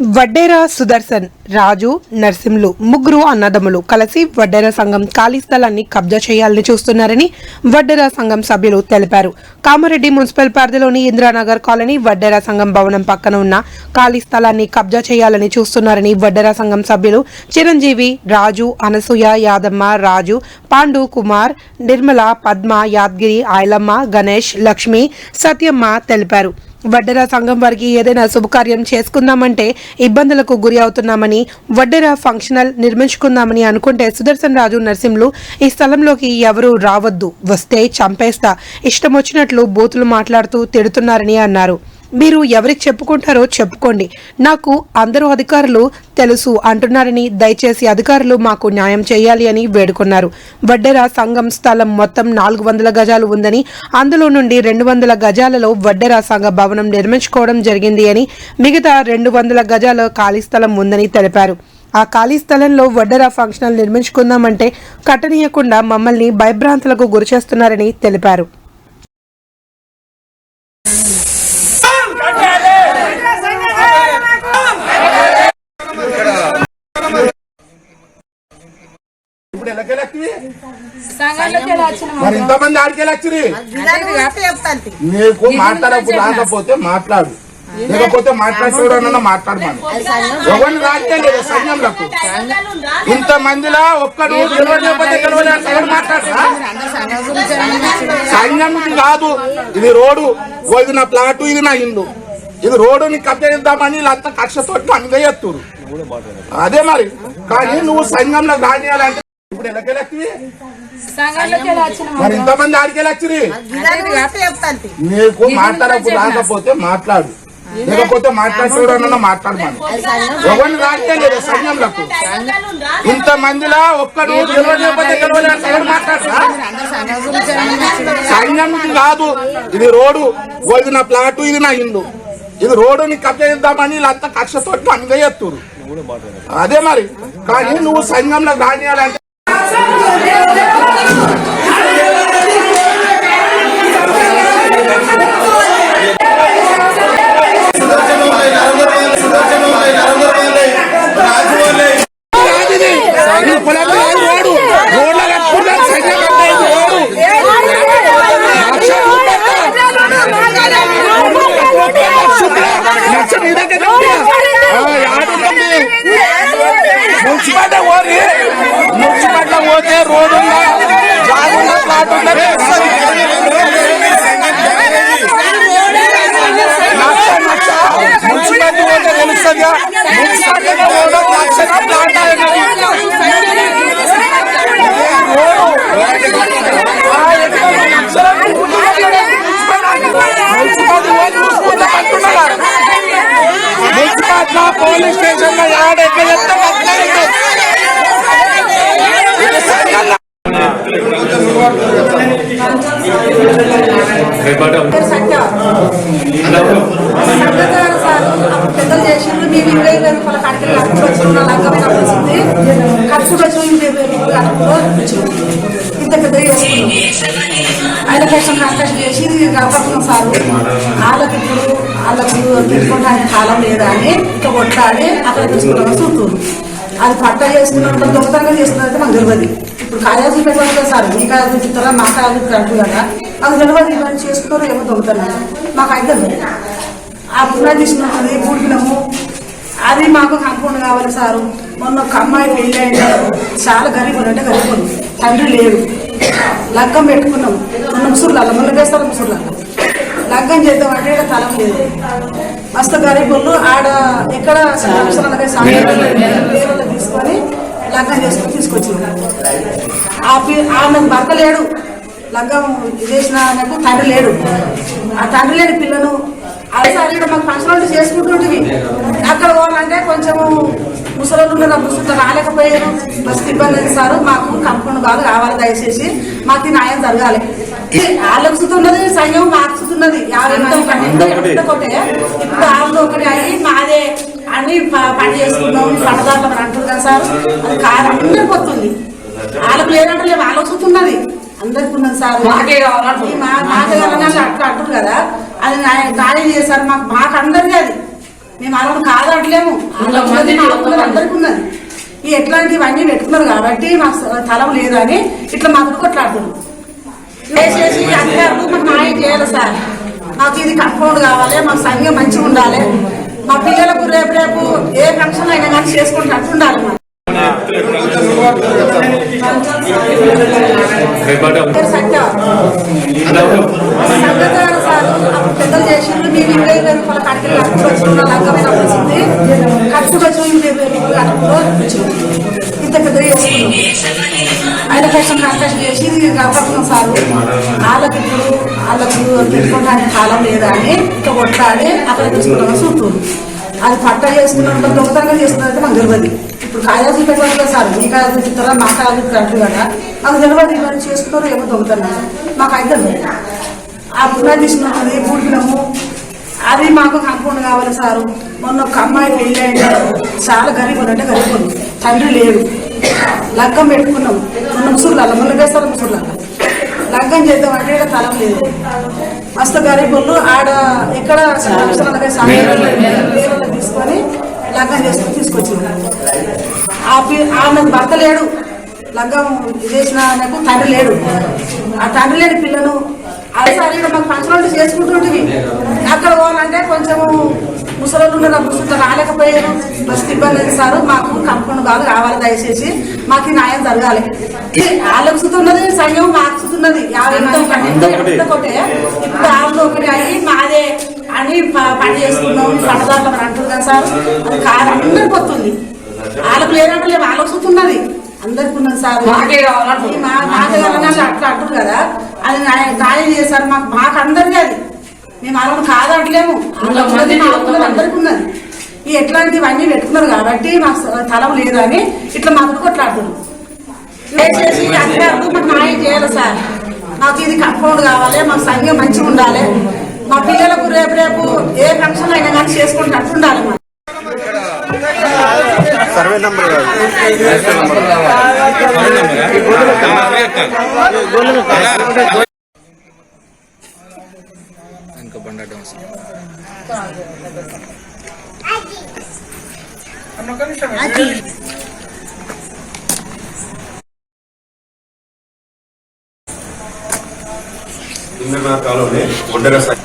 వడ్డేరా సుదర్శన్ రాజు నర్సింలు ముగ్గురు అన్నదమ్ములు కలిసి వడ్డేరా సంఘం ఖాళీ స్థలాన్ని కబ్జా చేయాలని చూస్తున్నారని వడ్డేరా సంఘం సభ్యులు తెలిపారు. కామారెడ్డి మున్సిపల్ పరిధిలోని ఇందిరానగర్ కాలనీ వడ్డేరా సంఘం భవనం పక్కన ఉన్న ఖాళీ స్థలాన్ని కబ్జా చేయాలని చూస్తున్నారని వడ్డేరా సంఘం సభ్యులు చిరంజీవి రాజు అనసూయ యాదమ్మ రాజు పాండు కుమార్ నిర్మల పద్మ యాద్గిరి ఆయలమ్మ గణేష్ లక్ష్మి సత్యమ్మ తెలిపారు. వడ్డెర సంఘం వారికి ఏదైనా శుభకార్యం చేసుకుందామంటే ఇబ్బందులకు గురి అవుతున్నామని వడ్డెర ఫంక్షనల్ నిర్మించుకుందామని అనుకుంటే సుదర్శన్ రాజు నరసింహులు ఈ స్థలంలోకి ఎవరూ రావద్దు వస్తే చంపేస్తా ఇష్టం వచ్చినట్లు బూతులు మాట్లాడుతూ తిడుతున్నారని అన్నారు. మీరు ఎవరికి చెప్పుకుంటారో చెప్పుకోండి. నాకు అందరూ అధికారులు తెలుసు అంటున్నారని దయచేసి అధికారులు మాకు న్యాయం చేయాలి అని వేడుకున్నారు. వడ్డెర సంఘం స్థలం మొత్తం నాలుగు వందల గజాలు ఉందని అందులో నుండి రెండు వందల గజాలలో వడ్డెర సంఘ భవనం నిర్మించుకోవడం జరిగింది అని మిగతా రెండు వందల గజాల ఖాళీ స్థలం ఉందని తెలిపారు. ఆ ఖాళీ స్థలంలో వడ్డెర ఫంక్షనల్ నిర్మించుకుందామంటే కట్టనీయకుండా మమ్మల్ని భయభ్రాంతులకు గురిచేస్తున్నారని తెలిపారు ఇప్పుడు ఎలాకెళ్ళి సంఘంలోకి ఎలా వచ్చినాం మరి ఇంతమంది ఆడికెళ్ళి నీకు మాట్లాడకు రాకపోతే మాట్లాడు. లేకపోతే మాట్లాడుకోవడం మాట్లాడమను ఎవరిని రాజ్యాలు సంఘంలకు. ఇంత మందిలో ఒక్కడు మాట్లాడరా? సంఘం ఇది కాదు. ఇది రోడ్డు. ఇది నా ప్లాటు ఇది నా ఇల్లు. ఇది రోడ్డుని కట్టేద్దామని వీళ్ళంతా కక్షతో అందుకే ఎత్తురు అదే మరి. కానీ నువ్వు సంఘంలో రానియాలంటే ఇప్పుడు ఎలాకెళ్ళి మరి ఇంతమంది ఆడికెళ్ళి నీకు మాట్లాడకు రాకపోతే మాట్లాడు. లేకపోతే మాట్లాడుకోవడం మాట్లాడమను ఎవరిని రాజ్యాలు సంఘంలకు? ఇంత మందిలో ఒక్కడు ఇది కాదు. ఇది రోడ్డు. ఇది నా ప్లాటు ఇది నా ఇల్లు. ఇది రోడ్డుని కట్టేద్దామని వీళ్ళంతా కక్షతో అందుకే ఎత్తురు అదే మరి. కానీ నువ్వు సంఘంలో రానియాలంటే Deus é పోవడం లక్ష ప్లాట్ మున్సిపాలిటీ పోలీస్ స్టేషన్ లో యాడ్ ఎక్కడ చెప్తే అట్లే ఉంటుంది. ఇది సంఘంలో పెద్దలు చేసిండ్రు మేము ఇరవై వచ్చిన లంకమైన ఖర్చు వచ్చి ఇరవై ఇంత పెద్ద చేసుకున్నాం ఆయన కోసం కష్టం చేసి కాపాడుతున్నాం సార్ వాళ్ళకి ఇప్పుడు వాళ్ళకు పెట్టుకోవడానికి కాలం లేదా. అని ఇట్లా కొట్టాలి అక్కడ తీసుకుంటామని చూస్తున్నారు అది పట్ట చేసుకున్నప్పుడు దొంగతనంగా చేసుకున్నది మాకు తెలియదు ఇప్పుడు కార్యాలయం పెట్టవచ్చు సార్ మీ కార్యాలయం చూస్తారా మా కార్యాలయం కంటు కదా మాకు తెలియదు ఇవన్నీ చేసుకున్నారు ఏమో దొంగతనం మాకు అయితే ఆ పునాది తీసుకున్నది పూడికినాము అది మాకు కంపౌండ్ కావాలి సారు. మొన్న ఒక అమ్మాయి పెళ్ళి అయింది చాలా గరీబ్ అంటే గరీబ్ తండ్రి లేడు. లగ్గం పెట్టుకున్నాం. మొన్న ముసురులాల మొన్న వేస్తారు ముసురులాల లగ్గం? చేద్దామంటే ఈడ తలం లేదు. మస్తు గరీబులు ఆడ ఎక్కడ తీసుకొని లగ్గం చేసుకొని తీసుకొచ్చింది ఆ పి- ఆమెకు భర్త లేడు. లగ్గం చేసిన ఆమెకు తండ్రి లేడు. ఆ తండ్రి లేని పిల్లను అదే సార్ ఇక్కడ మాకు ఫంక్షన్ చేసుకుంటుంటివి. అక్కడ పోవాలంటే కొంచెము ముసలోళ్ళు ఉన్నారు ముసలి రాలేకపోయారు. మస్తు ఇబ్బంది అయింది సార్. మాకు కంపౌండ్ బాగా కావాలి దయచేసి. మాకు న్యాయం జరగాలి. వాళ్ళకు సుతున్నది సంఘం మాకు సుతున్నది. యాభై మంది ఒకటి ఇప్పుడు వాళ్ళు ఒకటి అయ్యి మాదే అన్ని ప- పని చేసుకున్నాం పంటదారులు అని అంటారు కదా సార్. అది కాదు అందరికి వస్తుంది వాళ్ళకు లేదంటే లేదు వాళ్ళకు సుతున్నది. అందరికి ఉన్నది సార్. మాకే మా- మాకే కావాలని అట్లా అంటారు కదా. అది న్యాయం న్యాయం చేశారు. మాకు మాకు అందరిది అది. మేము అలా కాదంటలేము ఉన్నది మా హక్కున్నది అందరికీ ఉన్నది. ఈ ఎట్లాంటివన్నీ పెట్టుకున్నారు కాబట్టి మాకు తలం లేదు అని ఇట్లా మాకు కొట్లాడుతున్నారు దయచేసి ఈ అధికారులు మాకు న్యాయం చేయాలి సార్. మాకు ఇది కంపౌండ్ కావాలి మాకు సంఘం మంచిగా ఉండాలి. మా పిల్లలకు రేపు రేపు ఏ ఫంక్షన్ అయినా కానీ చేసుకుంటూ ఉండాలి సత్య మేము ఇరవై రూపాయల ఇరవై ఇంత పెద్ద చేసుకున్నాం ఆయన కోసం కష్టం చేసి గర్భం సార్. వాళ్ళకి ఇప్పుడు వాళ్ళకు పెట్టుకోవడానికి కాలం లేదా అని ఇక కొట్టాలి అక్కడ తీసుకుంటాం చుట్టూ అది పట్ట చేసుకున్నప్పుడు దొంగతనంగా చేసుకున్నది మాకు తెలియదు ఇప్పుడు కాయాలు చూపెట్టలేదు సార్. మీ కాయాలు చూపిస్తారా మా కాయాలు చూపిస్తారు కదా. మాకు తెలియదు ఇవన్నీ చేసుకున్నారు ఏమో దొంగతనం. మాకు అయితే ఆ పునాది తీసుకున్నది పూడిపినము అది మాకు కంపౌండ్ కావాలి సారు. మొన్న ఒక అమ్మాయి పెళ్ళి అంటే చాలా గరీబ్ అంటే గరీబ్ ఉంది తండ్రి లేడు. లగ్గం పెట్టుకున్నాం. మొన్న ముసురులలో మొన్న వేస్తారు ముసురులలో లగ్గం చేద్దామంటే ఈడ తలం లేదు. మస్తు గరీబులు ఆడ ఎక్కడ సాయంత్రం తీసుకొని లగ్గం చేసుకొని తీసుకొచ్చింది. ఆ పి- ఆమెకు భర్త లేడు. లగ్గం చేసిన ఆమెకు తండ్రి లేడు. ఆ తండ్రి లేని పిల్లను అదే సరే ఇక్కడ మాకు ఫంక్షన్ చేసుకుంటుంటివి అక్కడ పోవాలంటే కొంచెము ముసలు ఉన్నారు ముసలు రాలేకపోయారు. బస్ ఇబ్బంది ఉంది సార్. మాకు కంపౌండ్ బాగా కావాలి దయచేసి. మాకు ఈ న్యాయం జరగాలి. వాళ్ళకు సుతున్నది సంఘం మాకు సుతున్నది. యాభై మంది ఒకటే? ఇప్పుడు వాళ్ళు ఒకటి అయ్యి మాదే అని పని చేసుకున్నాం పడదారులు అని అంటారు కదా సార్. అది కాదు అందరికి వస్తుంది వాళ్ళకు లేనట్టు లేదు వాళ్ళకు సుతున్నది. అందరికి ఉన్నది సార్. మాకే కావాలని అట్లా అంటారు కదా. అది న్యాయం- న్యాయం చేశారు. మాకు మాకు అందరికీ అది. మేము అలా కాదంటలేము. అందరికీ ఉన్నది. ఈ ఎట్లాంటివన్నీ పెట్టుకున్నారు కాబట్టి మాకు తలం లేదు అని ఇట్లా మాకు కొట్లాడుతున్నారు. దయచేసి ఈ అధికారులు మాకు న్యాయం చేయాలి సార్. మాకు ఇది కంపౌండ్ కావాలి మాకు సంఘం మంచిగా ఉండాలి. మా పిల్లలకు రేపు రేపు ఏ ఫంక్షన్ అయినా కానీ చేసుకుంటూ ఉండాలి మాకు. సర్వే నంబర్ కాదు. ఇంకా బండటం ఇంద్రనాథ్ కాలనీ ఒడ్డర సై-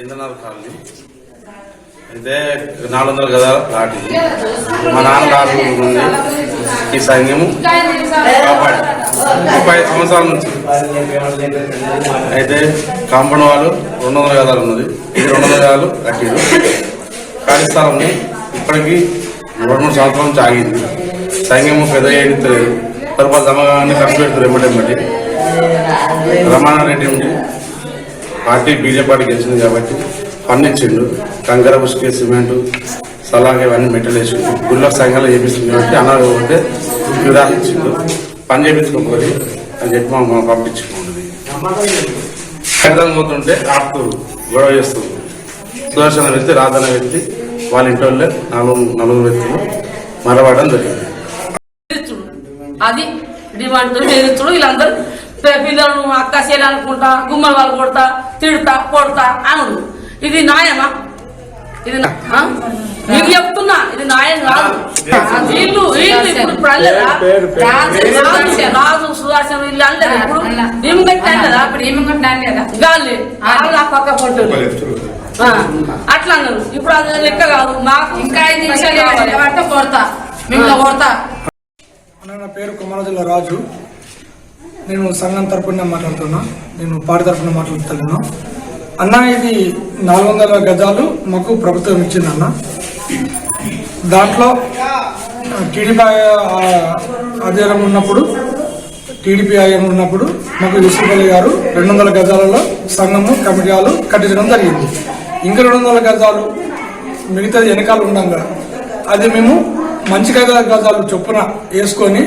ఇంద్రనాథ్ కాలనీ. అయితే నాలుగు వందల గదాల ప్లాట్ మా మా నాన్నగారు ఉంది. ఈ సైన్యము కాపాడు. ముప్పై సంవత్సరాల నుంచి. అయితే కాంపౌండ్ వాళ్ళు రెండు వందల గదాలు ఉన్నది. ఇది రెండు వందల గదాలు కట్టిరు. ఖాళీ స్థలము ఇప్పటికి రెండు మూడు సంవత్సరాల నుంచి ఆగింది. సైన్యము పెద్ద ఎడుతలేదు తర్వాత జమగానే ఖర్చు పెడుతుంది ఎమ్మటెమ్మటి రమణారెడ్డి ఉండి పార్టీ బీజేపీ పార్టీ గెలిచింది కాబట్టి పన్ను కంకర బుష్కి సిమెంట్ సలాగే ఇవన్నీ మెటల్ వేసిండు. గుళ్ళ సంఘాలు చేపిస్తుంది కాబట్టి అన్నారు పోతే వివరాలు ఇచ్చిండు. పని చేపించుకోకపోతే అని చెప్పి మా పంపించుకుంటుంది. పోతుంటే ఆపుతూ గొడవ చేస్తుంది. సుదర్శన వ్యక్తి రాధన వ్యక్తి వాళ్ళ ఇంటి వాళ్ళే నలుగురు నలుగురు వ్యక్తులు మరవడం జరిగింది. అది డిమాండ్ వీళ్ళందరూ పిల్లలను అక్క చేయాలి అనుకుంటా గుమ్మల వాళ్ళు కొడతా తిడతా కొడతా అనుడు ఇది న్యాయమా? ఇది నా- ఆ? మీకు చెప్తున్నా ఇది న్యాయం కాదు. వీళ్ళు వీళ్ళు ఇప్పుడు? రాజు సుదర్శన్ వీళ్ళు అనలేదా ఇప్పుడు మేము కట్టి అనలేదా అప్పుడు కదా గాలి ఆ. పక్క కొట్టారు ఆ, అట్లా అన్నారు. ఇప్పుడు అది లెక్క కాదు. మాకు ఇంకా ఐదు నిమిషాలు కొడతా మేము కొడతా. అన్న నా పేరు కుమారజుల రాజు. నేను సంఘం తరపున మాట్లాడుతున్నా. నేను పాడి తరపున మాట్లాడుతున్నాను. అన్న ఇది నాలుగు వందల గజాలు మాకు ప్రభుత్వం ఇచ్చింది అన్న. దాంట్లో టీడీపీ అధ్యయనం ఉన్నప్పుడు టీడీపీ ఆయం ఉన్నప్పుడు మాకు యూసుఫ్ గారు రెండు వందల గజాలలో సంఘము కమిటీలు కట్టించడం జరిగింది. ఇంకా రెండు వందల గజాలు మిగతాది వెనకాల ఉండగా. అది మేము మంచి గజాలు చొప్పున వేసుకొని